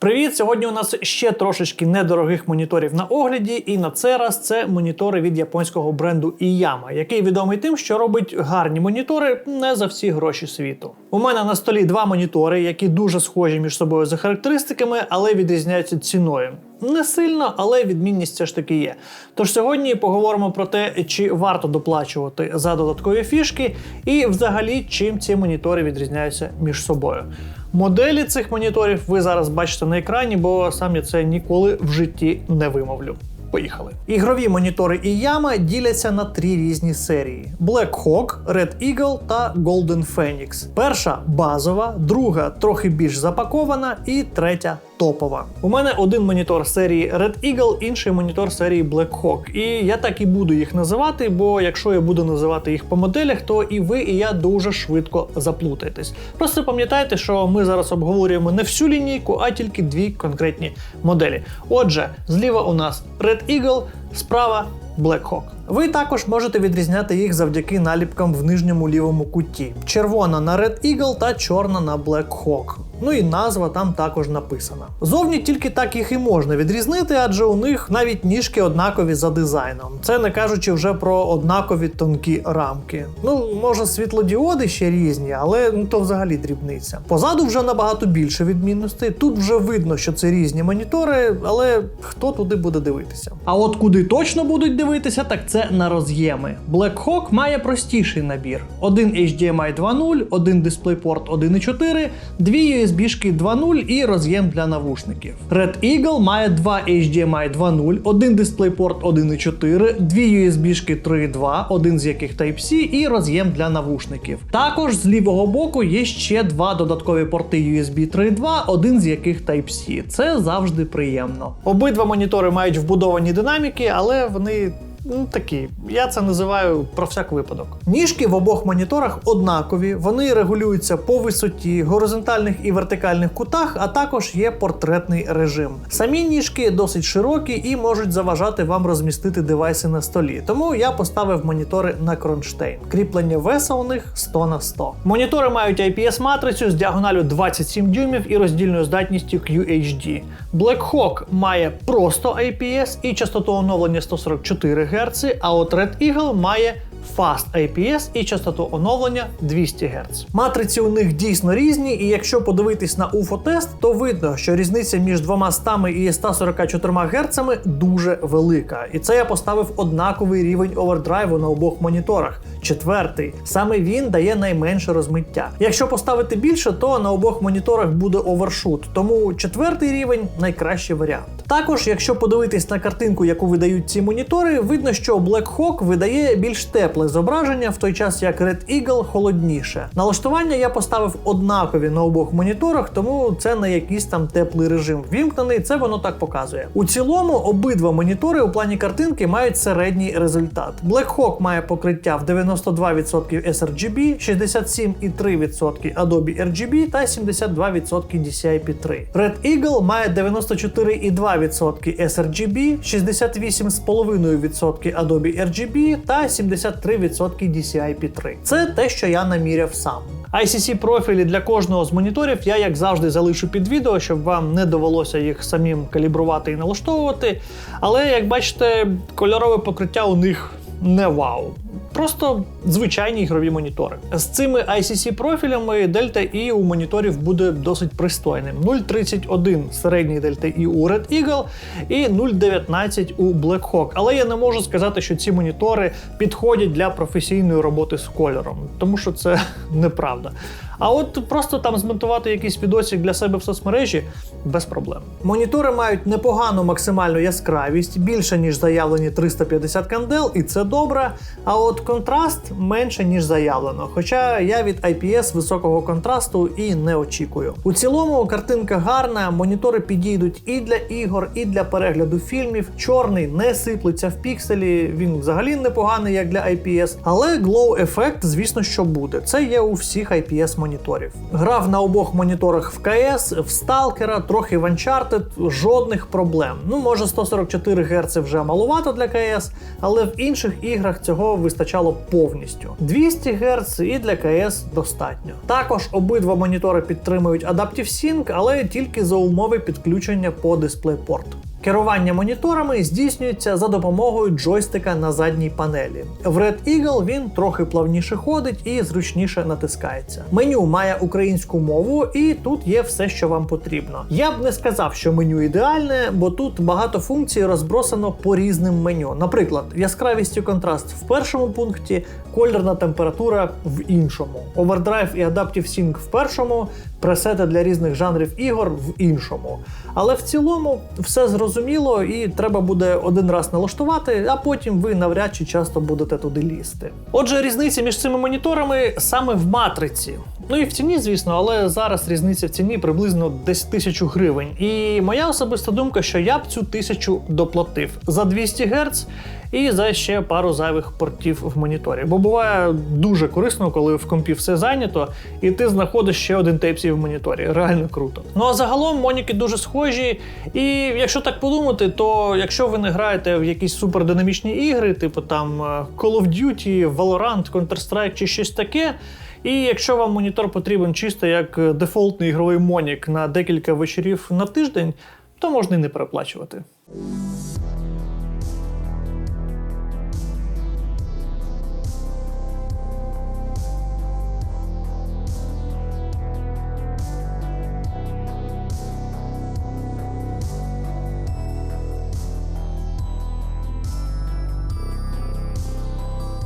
Привіт! Сьогодні у нас ще трошечки недорогих моніторів на огляді, і на цей раз це монітори від японського бренду Iyama, який відомий тим, що робить гарні монітори не за всі гроші світу. У мене на столі два монітори, які дуже схожі між собою за характеристиками, але відрізняються ціною. Не сильно, але відмінність все ж таки є. Тож сьогодні поговоримо про те, чи варто доплачувати за додаткові фішки, і взагалі чим ці монітори відрізняються між собою. Моделі цих моніторів ви зараз бачите на екрані, бо сам я це ніколи в житті не вимовлю. Поїхали. Ігрові монітори і яма діляться на три різні серії: Black Hawk, Red Eagle та Golden Phoenix. Перша базова, друга трохи більш запакована, і третя топова. У мене один монітор серії Red Eagle, інший монітор серії Black Hawk. І я так і буду їх називати, бо якщо я буду називати їх по моделях, то і ви, і я дуже швидко заплутаєтесь. Просто пам'ятайте, що ми зараз обговорюємо не всю лінійку, а тільки дві конкретні моделі. Отже, зліва у нас Red Eagle, справа Black Hawk. Ви також можете відрізняти їх завдяки наліпкам в нижньому лівому куті: червона на Red Eagle та чорна на Black Hawk. Ну і назва там також написана. Зовні тільки так їх і можна відрізнити, адже у них навіть ніжки однакові за дизайном. Це не кажучи вже про однакові тонкі рамки. Ну, може, світлодіоди ще різні, але ну, то взагалі дрібниця. Позаду вже набагато більше відмінностей. Тут вже видно, що це різні монітори, але хто туди буде дивитися? А от куди точно будуть дивитися, так це на роз'єми. Black має простіший набір: один HDMI 2.0, один DisplayPort 1.4, дві USB-шки 2.0 і роз'єм для навушників. Red Eagle має два HDMI 2.0, один DisplayPort 1.4, дві USB-шки 3.2, один з яких Type-C і роз'єм для навушників. Також з лівого боку є ще два додаткові порти USB 3.2, один з яких Type-C. Це завжди приємно. Обидва монітори мають вбудовані динаміки, але вони Ну, такі, я це називаю про всяк випадок. Ніжки в обох моніторах однакові, вони регулюються по висоті, горизонтальних і вертикальних кутах, а також є портретний режим. Самі ніжки досить широкі і можуть заважати вам розмістити девайси на столі. Тому я поставив монітори на кронштейн. Кріплення веса у них 100 на 100. Монітори мають IPS-матрицю з діагоналю 27 дюймів і роздільною здатністю QHD. Black Hawk має просто IPS і частоту оновлення 144 Гц. Гц, а от Red Eagle має Fast IPS і частоту оновлення 200 Гц. Матриці у них дійсно різні, і якщо подивитись на UFO-тест, то видно, що різниця між 200 і 144 Гц дуже велика. І це я поставив однаковий рівень овердрайву на обох моніторах. Четвертий. Саме він дає найменше розмиття. Якщо поставити більше, то на обох моніторах буде овершут, тому четвертий рівень найкращий варіант. Також, якщо подивитись на картинку, яку видають ці монітори, видно, що Black Hawk видає більш тепле зображення, в той час як Red Eagle холодніше. Налаштування я поставив однакові на обох моніторах, тому це не якийсь там теплий режим вімкнений, це воно так показує. У цілому обидва монітори у плані картинки мають середній результат. Black Hawk має покриття в 92% sRGB, 67,3% Adobe RGB та 72% DCI-P3. Red Eagle має 94,2% sRGB, 68,5% Adobe RGB та 73% DCI-P3. Це те, що я наміряв сам. ICC профілі для кожного з моніторів я, як завжди, залишу під відео, щоб вам не довелося їх самим калібрувати і налаштовувати. Але як бачите, кольорове покриття у них не вау. Просто звичайні ігрові монітори. З цими ICC профілями Delta E у моніторів буде досить пристойним. 0,31 середній Delta E у Red Eagle і 0,19 у Black Hawk. Але я не можу сказати, що ці монітори підходять для професійної роботи з кольором, тому що це неправда. А от просто там змонтувати якийсь відосик для себе в соцмережі без проблем. Монітори мають непогану максимальну яскравість, більше ніж заявлені 350 кандел, і це добре. А от контраст менше ніж заявлено. Хоча я від IPS високого контрасту і не очікую. У цілому картинка гарна, монітори підійдуть і для ігор, і для перегляду фільмів. Чорний не сиплеться в пікселі, він взагалі непоганий, як для IPS. Але glow ефект, звісно, що буде. Це є у всіх IPS моніторів. Грав на обох моніторах в КС, в Сталкера, трохи в Uncharted, жодних проблем. Ну, може, 144 Гц вже малувато для КС, але в інших іграх цього вистачало повністю. 200 Гц і для КС достатньо. Також обидва монітори підтримують Adaptive Sync, але тільки за умови підключення по DisplayPort. Керування моніторами здійснюється за допомогою джойстика на задній панелі. В Red Eagle він трохи плавніше ходить і зручніше натискається. Меню має українську мову, і тут є все, що вам потрібно. Я б не сказав, що меню ідеальне, бо тут багато функцій розбросано по різним меню. Наприклад, яскравість і контраст в першому пункті, кольорна температура в іншому, овердрайв і Adaptive Sync в першому, пресети для різних жанрів ігор в іншому. Але в цілому все зрозуміло і треба буде один раз налаштувати, а потім ви навряд чи часто будете туди лізти. Отже, різниця між цими моніторами саме в матриці. Ну і в ціні, звісно, але зараз різниця в ціні приблизно десь тисячу гривень. І моя особиста думка, що я б цю тисячу доплатив за 200 Гц і за ще пару зайвих портів в моніторі. Бо буває дуже корисно, коли в компі все зайнято, і ти знаходиш ще один Type-C в моніторі. Реально круто. Ну а загалом моніки дуже схожі. І якщо так подумати, то якщо ви не граєте в якісь супердинамічні ігри, типу там е, Call of Duty, Valorant, Counter-Strike чи щось таке. І якщо вам монітор потрібен чисто як е, дефолтний ігровий монік на декілька вечорів на тиждень, то можна і не переплачувати.